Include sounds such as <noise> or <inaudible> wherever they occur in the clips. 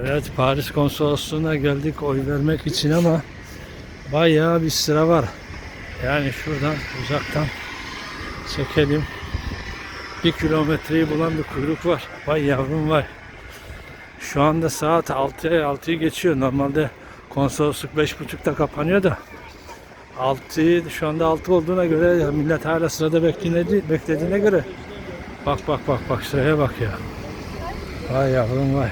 Evet Paris konsolosluğuna geldik oy vermek için ama bayağı bir sıra var. Yani şuradan uzaktan çekelim. Bir kilometreyi bulan bir kuyruk var. Vay yavrum vay. Şu anda saat 6'ya 6'yı geçiyor. Normalde konsolosluk 5.30'da kapanıyor da 6'yı şu anda 6 olduğuna göre millet hala sırada beklediğine, beklediğine göre bak bak bak bak sıraya bak ya. Vay yavrum vay.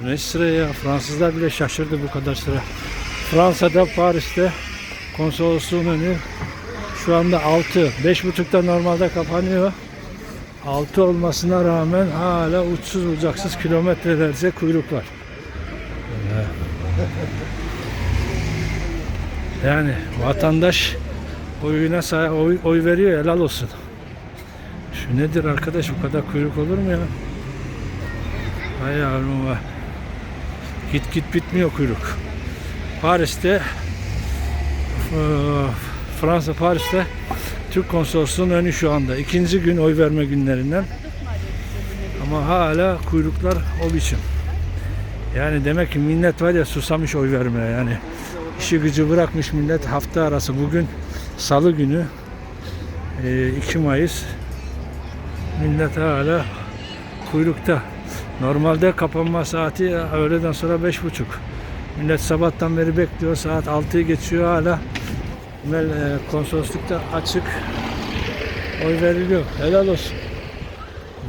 Bu ne sıra ya? Fransızlar bile şaşırdı bu kadar sıra. Fransa'da Paris'te konsolosluğun önü şu anda 6. 5.30'da normalde kapanıyor. 6 olmasına rağmen hala uçsuz bucaksız kilometrelerce kuyruk var. <laughs> Yani vatandaş oyuna oy, oy veriyor helal olsun. Şu nedir arkadaş bu kadar kuyruk olur mu ya? Yavrum var. Git git bitmiyor kuyruk. Paris'te Fransa Paris'te Türk konsolosluğunun önü şu anda. İkinci gün oy verme günlerinden. Ama hala kuyruklar o biçim. Yani demek ki millet var ya susamış oy vermeye yani. İşi gücü bırakmış millet hafta arası bugün salı günü eee, 2 Mayıs millet hala kuyrukta. Normalde kapanma saati öğleden sonra beş buçuk. Millet sabahtan beri bekliyor. Saat 6'yı geçiyor hala. E, konsoloslukta açık. Oy veriliyor. Helal olsun.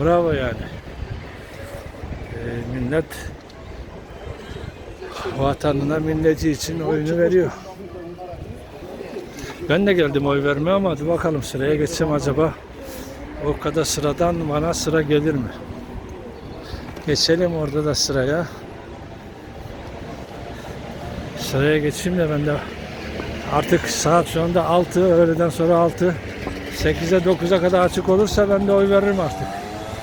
Bravo yani. E, millet vatanına, milleti için oyunu veriyor. Ben de geldim oy vermeye ama hadi bakalım sıraya geçsem acaba o kadar sıradan bana sıra gelir mi? Geçelim orada da sıraya. Sıraya geçeyim de ben de artık saat şu anda 6, öğleden sonra 6. 8'e 9'a kadar açık olursa ben de oy veririm artık.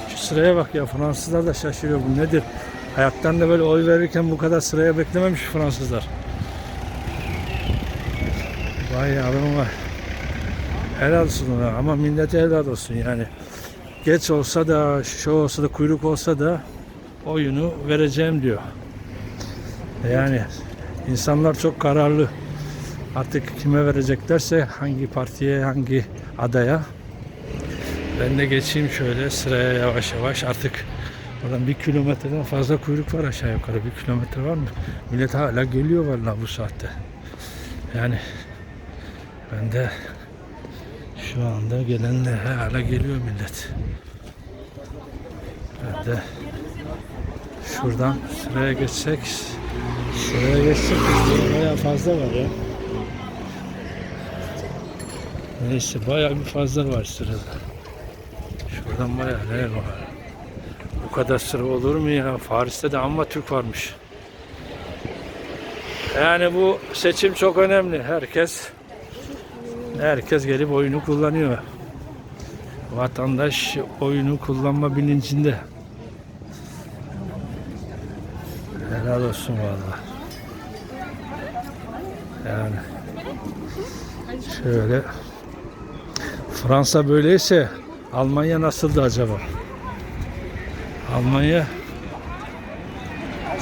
Şu sıraya bak ya Fransızlar da şaşırıyor bu nedir? Hayattan da böyle oy verirken bu kadar sıraya beklememiş Fransızlar. Vay yavrum vay. Helal olsun ona ama millete helal olsun yani. Geç olsa da şu olsa da kuyruk olsa da oyunu vereceğim diyor. Yani insanlar çok kararlı. Artık kime vereceklerse hangi partiye hangi adaya ben de geçeyim şöyle sıraya yavaş yavaş artık Oradan bir kilometreden fazla kuyruk var aşağı yukarı. Bir kilometre var mı? Millet hala geliyor vallahi bu saatte. Yani ben de şu anda gelenler hala geliyor millet. Ben de şuradan sıraya geçsek sıraya geçsek bayağı fazla var ya. Neyse bayağı bir fazla var sırada. Şuradan bayağı ne var. Bu kadar sıra olur mu ya? Paris'te de amma Türk varmış. Yani bu seçim çok önemli. Herkes herkes gelip oyunu kullanıyor. Vatandaş oyunu kullanma bilincinde. Helal olsun valla. Yani şöyle Fransa böyleyse Almanya nasıldı acaba? Almanya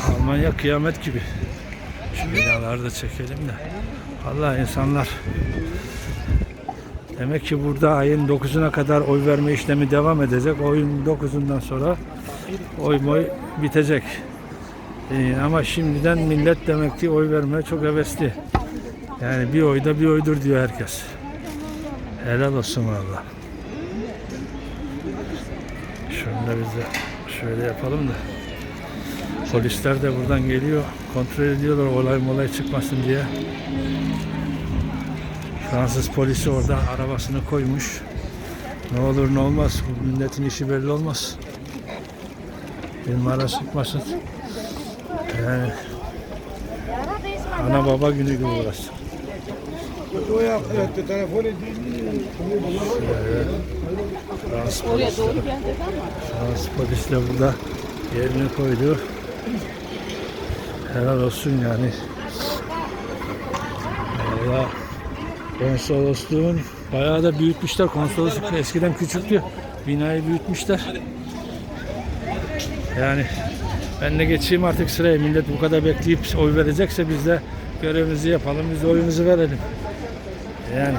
Almanya kıyamet gibi. Şu binaları da çekelim de. Allah insanlar Demek ki burada ayın 9'una kadar oy verme işlemi devam edecek. Oyun 9'undan sonra oy moy bitecek. Ee, ama şimdiden millet demek ki oy vermeye çok hevesli. Yani bir oyda bir oydur diyor herkes. Helal olsun valla. Şunu da biz şöyle yapalım da. Polisler de buradan geliyor. Kontrol ediyorlar olay molay çıkmasın diye. Fransız polisi orada arabasını koymuş. Ne olur ne olmaz. Bu milletin işi belli olmaz. Bir numara çıkmasın. Yani ana baba günü gibi burası. Fransız polisi, Fransız burada yerini koydu. Helal olsun yani. Valla konsolosluğun bayağı da büyütmüşler. Konsolosluk eskiden küçüktü. Binayı büyütmüşler. Yani ben de geçeyim artık sıraya. Millet bu kadar bekleyip oy verecekse biz de görevimizi yapalım. Biz de oyumuzu verelim. Yani